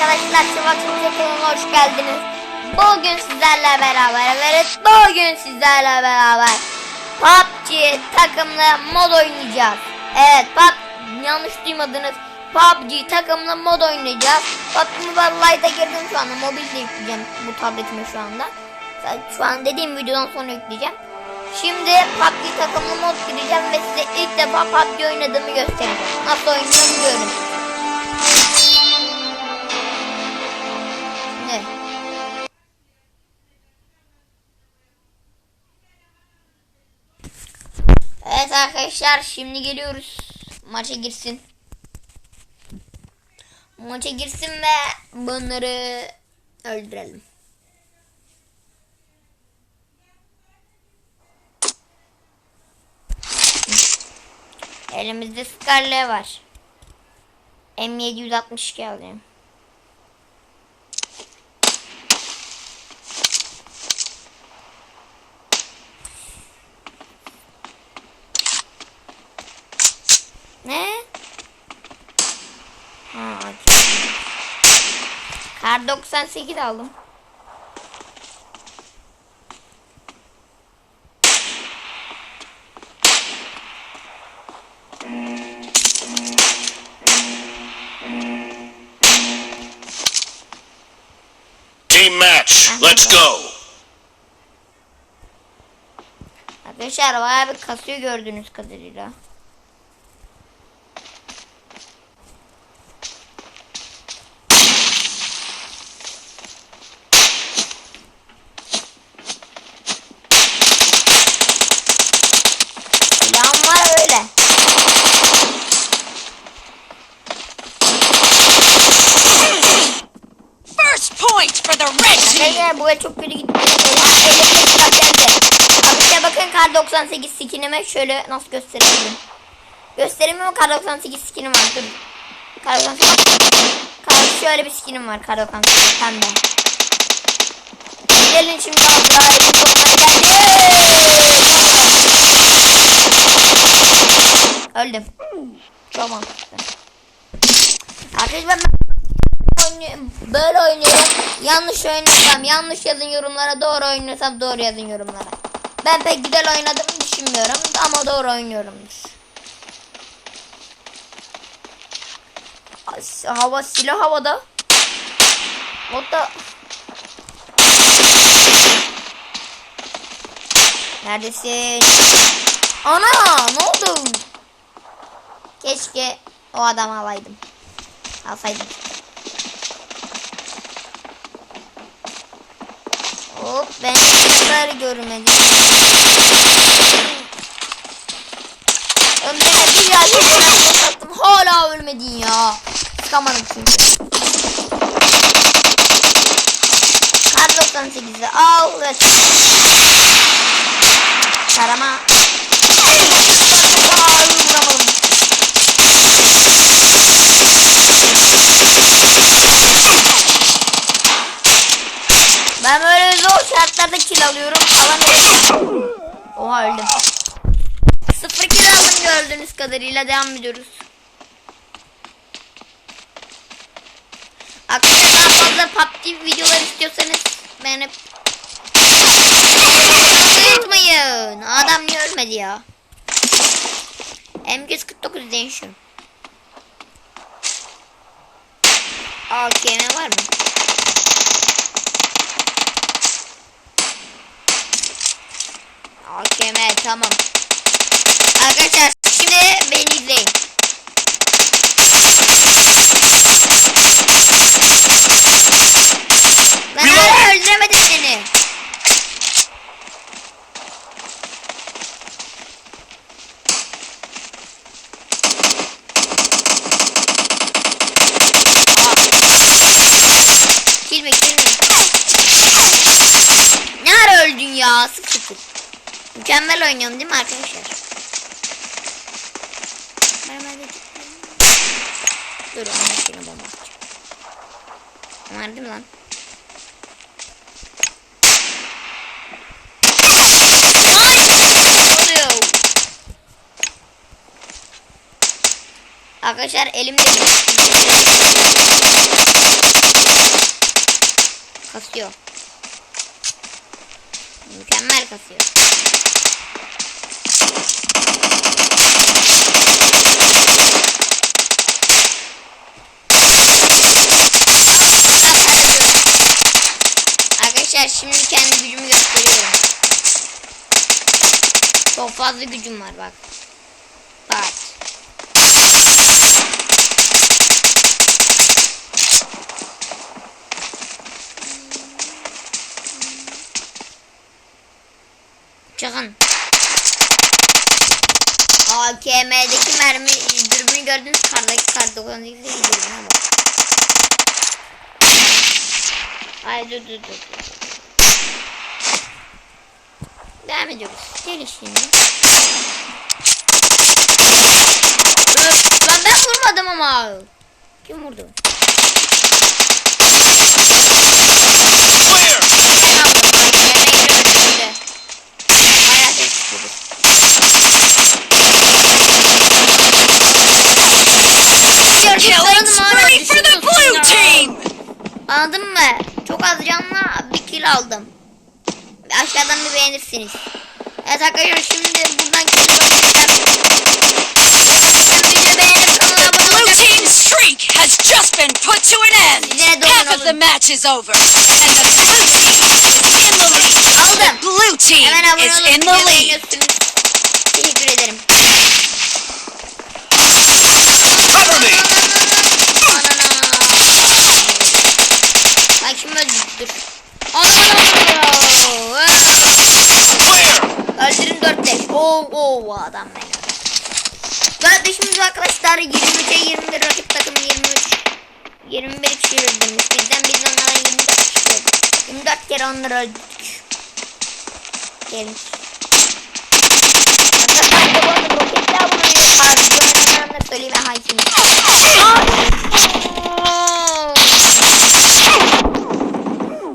arkadaşlar Sıvak kanalına hoş geldiniz. Bugün sizlerle beraber evet bugün sizlerle beraber PUBG takımlı mod oynayacağız. Evet PUBG yanlış duymadınız. PUBG takımlı mod oynayacağız. PUBG Mobile Lite'a girdim şu anda mobilde yükleyeceğim bu tabletime şu anda. Şu an dediğim videodan sonra yükleyeceğim. Şimdi PUBG takımlı mod gireceğim ve size ilk defa PUBG oynadığımı göstereceğim. Nasıl oynuyorum görün. Evet arkadaşlar şimdi geliyoruz. Maça girsin. Maça girsin ve bunları öldürelim. Elimizde Scarlet var. M762 alayım. Ne? Ha, açıyorum. Kar 98 aldım. Team match. Let's go. Arkadaşlar bayağı bir kasıyor gördüğünüz kadarıyla. Silahım var öyle. First point for the red team. Arkadaşlar bu el çok kötü gitti. Elimde silah geldi. Arkadaşlar bakın kar 98 skinime şöyle nasıl gösterebilirim. Göstereyim mi kar 98 skinim var dur. Kar 98. Kar şöyle bir skinim var kar 98 pembe. Gelin şimdi Azrail'i sokmaya geldi. Öldüm. Çok mantıklı. Arkadaşlar ben. Böyle oynuyorum. Yanlış oynuyorsam yanlış yazın yorumlara. Doğru oynuyorsam doğru yazın yorumlara. Ben pek güzel oynadığımı düşünmüyorum ama doğru oynuyorumdur. Hava silah havada. O da Neredesin? Ana ne oldu? Keşke o adamı alaydım. Alsaydım. Hop ben bunları görmedim. Ömrüne bir yerde sattım. Hala ölmedin ya. Çıkamadım çünkü. Kar 98'i al ve Tarama. Aa, vuramadım. Ben böyle zor şartlarda kill alıyorum. Alamıyorum. Oha öldüm. Sıfır kill aldım gördüğünüz kadarıyla devam ediyoruz. Arkadaşlar daha fazla PUBG videolar istiyorsanız beni unutmayın. Adam niye ölmedi ya? M149 değişiyorum. AKM var mı? AKM tamam. Arkadaşlar şimdi beni izleyin. Ben hala öldüremedim seni. Kilme kilme. Ne ara öldün ya? Sık sık. Mükemmel oynuyorum değil mi arkadaşlar? Onun içine bomba atacağım. Var değil mi lan? Arkadaşlar elimde kasıyor. Mükemmel kasıyor. Arkadaşlar şimdi kendi gücümü gösteriyorum. Çok fazla gücüm var bak. Bak. Çıkın. AKM'deki mermi dürbünü gördünüz kardaki kar 98'deki dürbüne bak. Ay dur dur dur. Devam ediyoruz. Gel şimdi. Lan ben vurmadım ama. Kim vurdu? Clear! Blue ya. team! Anladın mı? Çok az canla bir kill aldım. Aşağıdan bir beğenirsiniz. Evet arkadaşlar şimdi buradan kill bakacağım. Videoyu beğenip kanala abone Blue team's streak has just been put to an end. Half of the match is over, and the blue team is in the lead. Aldım. Blue team is in the lead. Teşekkür ederim. Cover me! Adam. 4 5'imiz arkadaşlar 23'e 21 rakip takım 23. 21 kişi öldürmüş. Bizden biz onlara 24 kişi öldürdük. 24 kere onları öldürdük. Gelin. Arkadaşlar bu arada vuruyor. Pardon da söyleyeyim ha şimdi.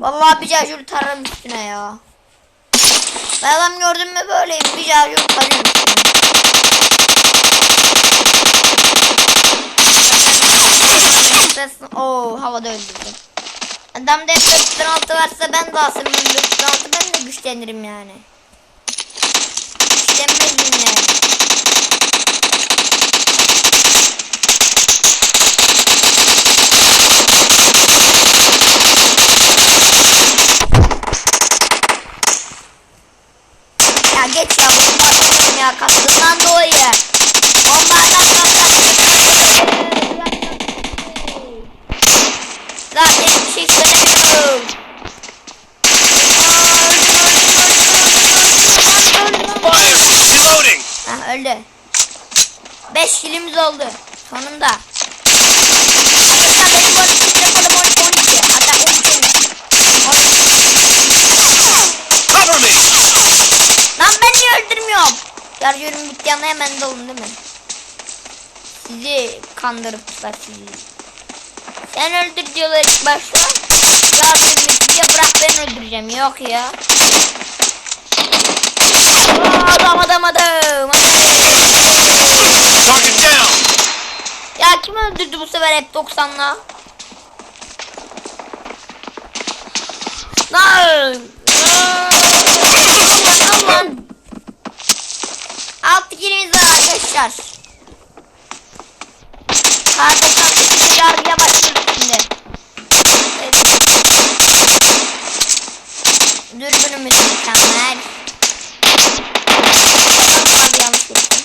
Vallahi bir şarjör tararım üstüne ya. Ben adam gördün mü böyleyim. Bir tarıyorum üstüne. Oo havada öldürdüm. Adamda hep 416 varsa ben de alsam ben 416 ben de güçlenirim yani. Güçlenmezdim yani. Ya geç ya bomba kastından dolayı. Bomba atarsan Zaten bir şey söylemiyorum. Fire! Reloading! Ha öldü. 5 kilimiz oldu. Sonunda. Arkadaşlar benim bu arada telefonum 12. Hatta 12. Cover me! Lan ben niye öldürmüyorum? Bitti ama hemen dolun değil mi? Sizi kandırıplar sizi. Sen öldür diyorlar ilk başta. Zaten bitince bırak ben öldüreceğim. Yok ya. Aa, adam adam adam. Ya kim öldürdü bu sefer hep 90'la? Lan! Aman aman. Altı kilimiz var arkadaşlar. Kardeşler yargıya başlıyoruz şimdi. Evet. Dürbünümüz mükemmel. Abi yanlış yaptım.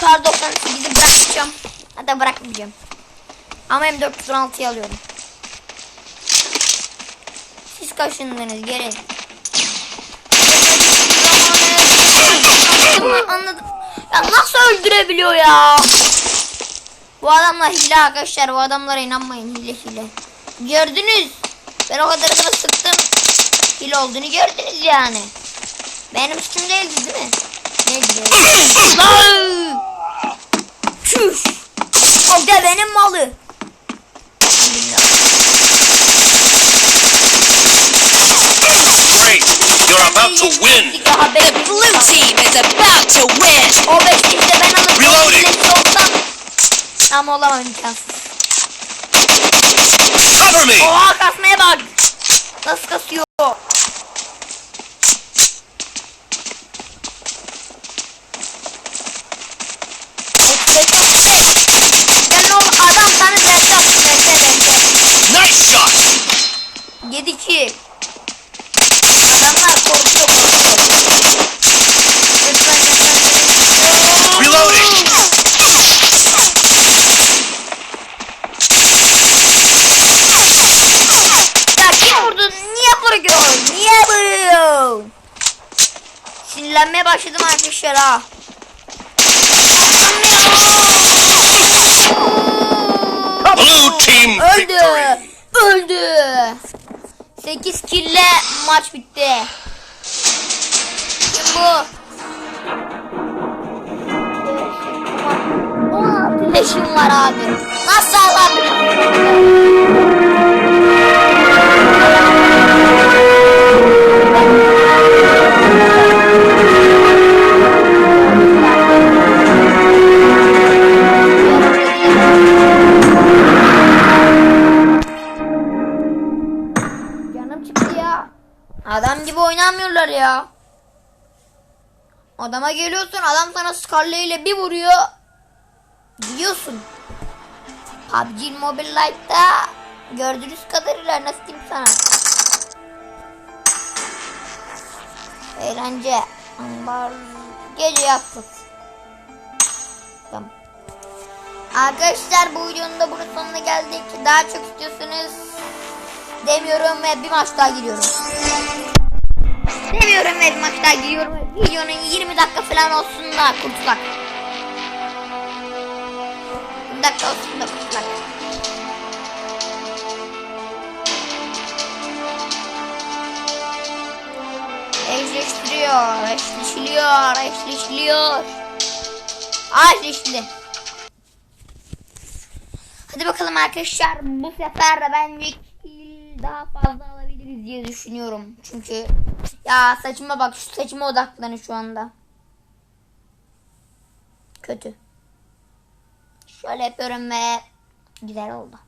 Kar 98'i bırakacağım. Hatta bırakmayacağım. Ama M416'yı alıyorum. Siz kaşındınız gelin. Anladım. Ya nasıl öldürebiliyor ya? Bu adamlar hile arkadaşlar. Bu adamlara inanmayın hile hile. Gördünüz. Ben o kadar adama sıktım. Hile olduğunu gördünüz yani. Benim suçum değildi değil mi? Neydi? Çüş! O da benim malı. Great! You're about to win. The blue team is about to win. O beş işte ben alıp Reloading. birinci olsam. Ama olamam imkansız. Cover me! Oha kasmaya bak. Nasıl kasıyor? Josh. 7-2. Adama geliyorsun adam sana Scarlet ile bir vuruyor. Gidiyorsun. PUBG Mobile Lite'da gördüğünüz kadarıyla nasıl diyeyim sana. Eğlence. Ambar. Gece yaptık. Tamam. Arkadaşlar bu videonun da burada sonuna geldik. Daha çok istiyorsanız demiyorum ve bir maç daha giriyorum. Demiyorum ve bir maç daha giriyorum. Videonun 20 dakika falan olsun da kurtulak. 20 dakika olsun da kurtulak. Eşleştiriyor, eşleşiliyor, eşleşiliyor. Aa eşleşti. Hadi bakalım arkadaşlar bu sefer de bence daha fazla alabiliriz diye düşünüyorum. Çünkü ya saçıma bak şu saçıma odaklanın şu anda. Kötü. Şöyle yapıyorum ve güzel oldu.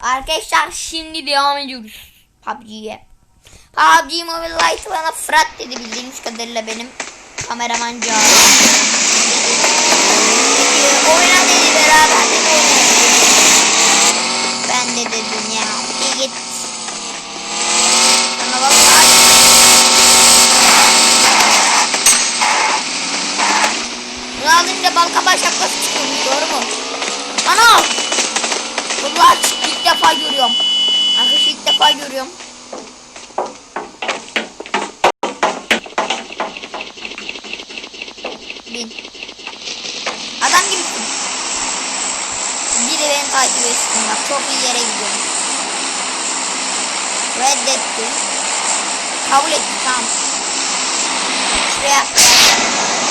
Arkadaşlar şimdi devam ediyoruz PUBG'ye. PUBG Mobile Lite bana Fırat dedi bildiğiniz kadarıyla benim kameraman Can. Oyna dedi beraber oynayalım. Ben de dedim ya. Bir git. Sana vallahi. Bunu kabağı şapkası çıkıyormuş doğru mu? Ana! Bunlar ilk defa görüyorum. Arkadaşlar ilk defa görüyorum. Bin. Adam gibisin. Biri beni takip etsin bak çok iyi yere gidiyorum. Reddetti. Kabul etti tamam. Şuraya atlayalım.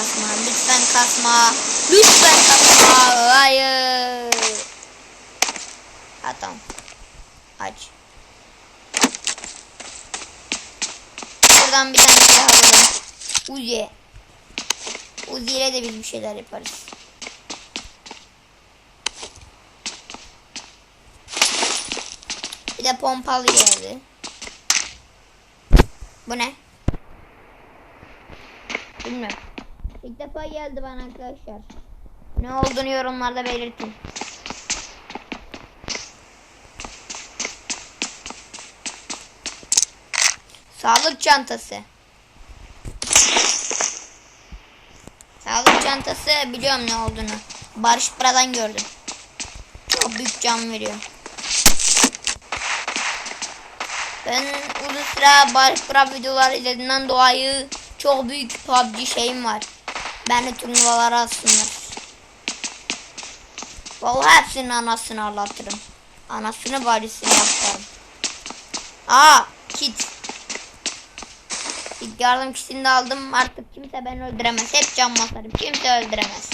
Kasma, lütfen kasma, lütfen kasma, hayır. Ha tamam. Aç. Buradan bir tane silah alalım. Uzi. Uzi ile de biz bir şeyler yaparız. Bir de pompalı geldi. Bu ne? Bilmiyorum. İlk defa geldi bana arkadaşlar. Ne olduğunu yorumlarda belirtin. Sağlık çantası. Sağlık çantası biliyorum ne olduğunu. Barış Pıra'dan gördüm. Çok büyük can veriyor. Ben uzun süre Barış Pıra videoları izlediğimden dolayı çok büyük PUBG şeyim var. Ben de turnuvalara atsınlar. Vallahi hepsinin anasını ağlatırım. Anasını bacısını yaparım. Aa kit. İlk yardım kitini aldım. Artık kimse beni öldüremez. Hep can basarım. Kimse öldüremez.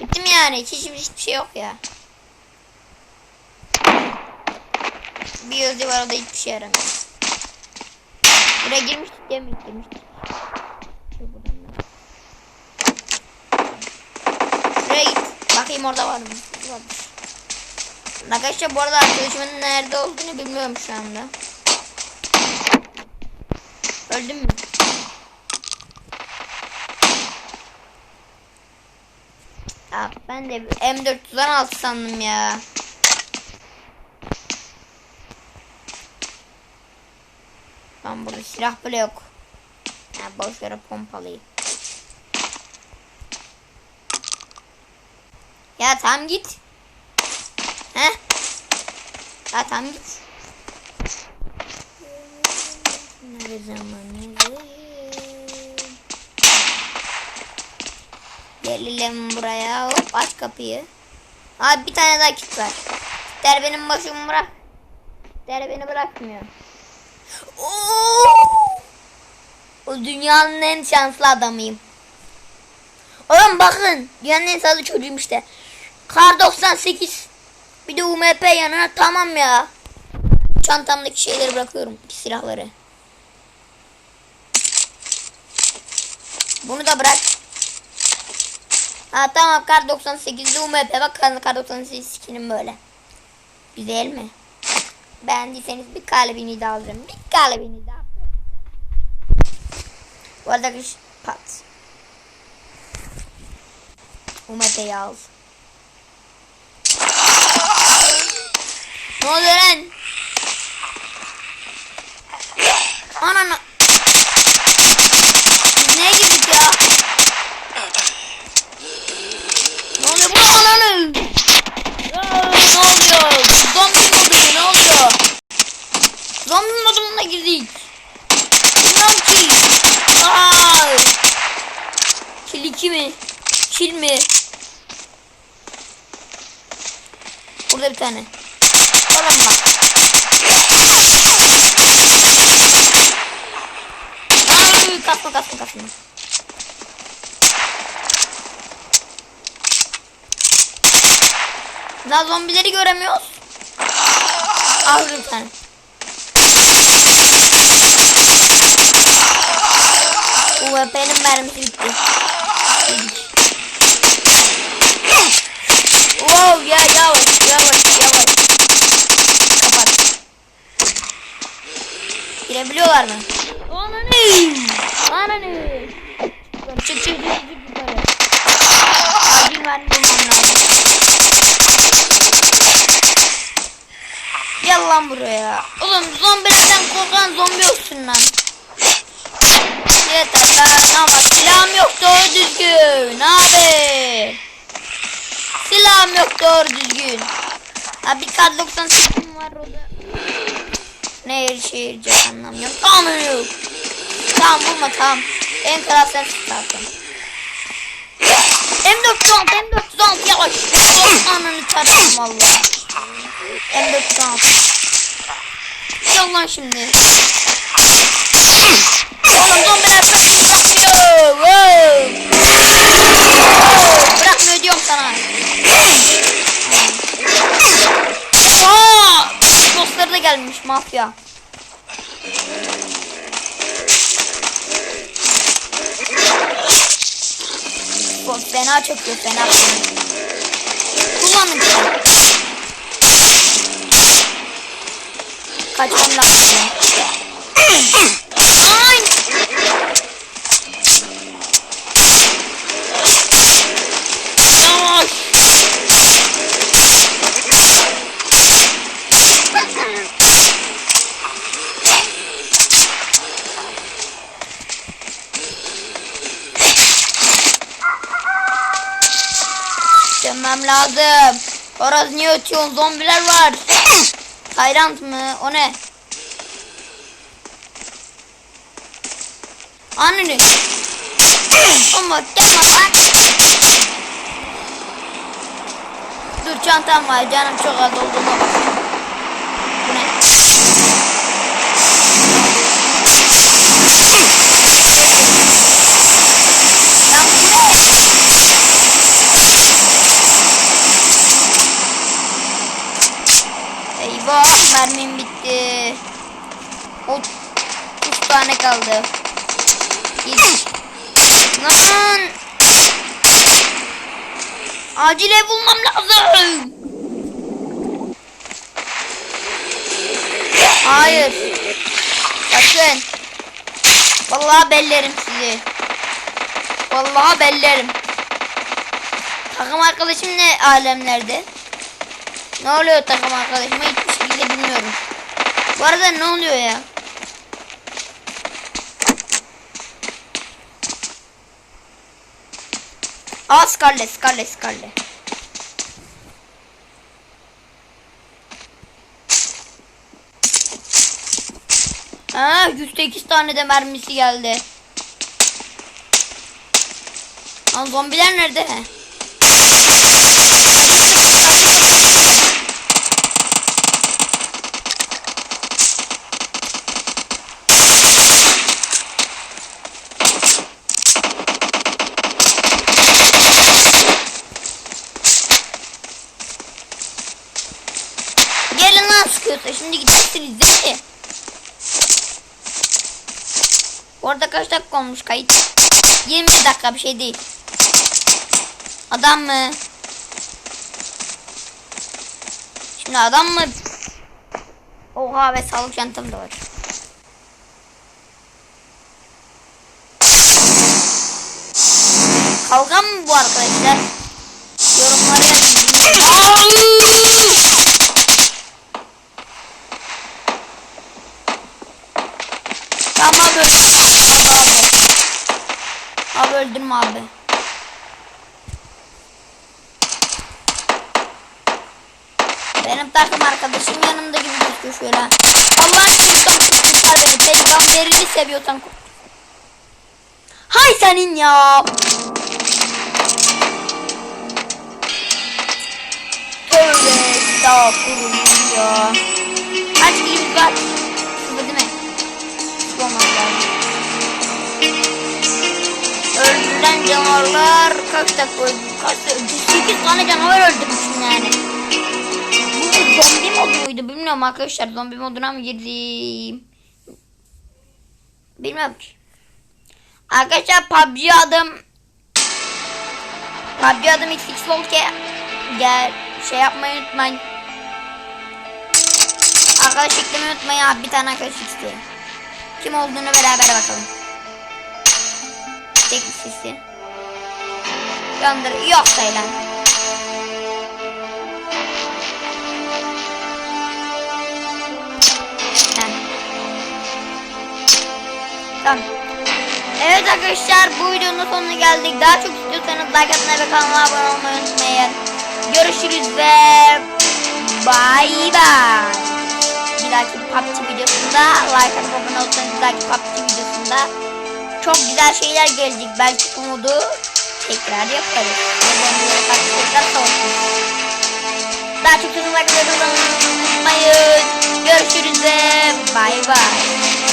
Bittim yani. Hiç, hiçbir, hiçbir şey yok ya. Bir yazı var o da hiçbir şey yaramıyor. Buraya girmiştik değil mi? Girmiştik. Şuraya git. Bakayım orada var mı? Varmış. Arkadaşlar bu arada arkadaşımın nerede olduğunu bilmiyorum şu anda. Öldüm mü? Ya ben de M4'den aldı sandım ya. Lan burada silah bile yok. Ya boş yere pompalıyı. Ya tam git. He? Ya tam git. Ne zaman Gelelim buraya. Hop aç kapıyı. Abi bir tane daha kit var. Der benim başımı bırak. Der beni bırakmıyor. Oo! O dünyanın en şanslı adamıyım. Oğlum bakın. Dünyanın en şanslı çocuğum işte. Kar 98. Bir de UMP yanına tamam ya. Çantamdaki şeyleri bırakıyorum. Silahları. Bunu da bırak. Ha tamam kar 98'de UMP bak kar kar 98 skinim böyle. Güzel mi? Beğendiyseniz bir kalbini de alırım. Bir kalbini de alırım. Bu arada kış pat. UMP'yi al. Ne oluyor lan? Anana. Biz neye girdik ya? Ne oluyor bu ananı? Aa, Ne oluyor? Zombi modu ne oluyor? Zombi moduna girdik. Bilmem ki. Aa! Kill 2 mi? Kill mi? Burada bir tane. Bak. Ay, kasma kasma kasma. Daha zombileri göremiyoruz. Al bir tane. UVP'nin mermisi bitti. Wow ya yavaş yavaş yavaş. Girebiliyorlar mı? Ananı! Ananı! Çık çık çık yukarı. Acil mermi bulmam lazım. Gel lan buraya. Oğlum zombilerden korkan zombi olsun lan. Yeter lan ama silahım yok doğru düzgün abi. Silahım yok doğru düzgün. Abi kar 98 var orada. Ne işe anlamıyorum. Tamam yok. Tamam vurma tamam. En kral sensin zaten. M416 M416 yavaş. Ananı tarafım valla. M416. Gel lan şimdi. Oğlum zombiler bırakmıyor. Wow. Bırakmıyor diyorum sana. Aa! Dostları da gelmiş mafya. Fena çöküyor fena. Kullanın. Kaçmam lazım. anladım. Oraz niye ötüyorsun? Zombiler var. Tyrant mı? O ne? Anneni. Ama gelme lan. Dur çantam var. Canım çok az oldu. Acil ev bulmam lazım. Hayır. Sakın. Vallahi bellerim sizi. Vallahi bellerim. Takım arkadaşım ne alemlerde? Ne oluyor takım arkadaşıma hiçbir şekilde bilmiyorum. Bu arada ne oluyor ya? Aa Scarlet, Scarlet, Scarlet. Ha, 108 tane de mermisi geldi. Lan zombiler nerede? Sıkıyorsa şimdi gidersiniz değil mi? Orada kaç dakika olmuş kayıt? 20 dakika bir şey değil. Adam mı? Şimdi adam mı? Oha ve sağlık çantam da var. Kavga mı bu arkadaşlar? Yorumlara yazın. Tamam abi abi. Abi öldürme abi. Benim takım arkadaşım yanımda gibi gözüküyor şöyle. Allah'ın seviyorsan kurtar beni. Peygamberini seviyorsan kurtar. Hay senin ya. Tövbe estağfurullah. Kaç kilimiz var? Sıfır olmaz lazım. Öldürülen canavarlar kaç dakika öldü? Kaç dakika? 8 tane canavar öldürmüşüm yani. Bu zombi modu muydu bilmiyorum arkadaşlar. Zombi moduna mı girdim? Bilmiyorum ki. Arkadaşlar PUBG adım PUBG adım XX Volke gel şey yapmayı unutmayın. Arkadaş eklemeyi unutmayın abi bir tane arkadaş istiyor. Kim olduğunu beraber bakalım. Tek sesi. Gönder yok sayılan. Heh. Tamam. Evet arkadaşlar bu videonun sonuna geldik. Daha çok istiyorsanız like atmayı ve kanalıma abone olmayı unutmayın. Görüşürüz ve bay bay. Bir dahaki PUBG videosunda like atıp abone olursanız bir PUBG videosunda çok güzel şeyler gelecek. Belki umudu tekrar yaparız. Tekrar savaşırız. Daha çok like atmayı unutmayın. Görüşürüz ve bay.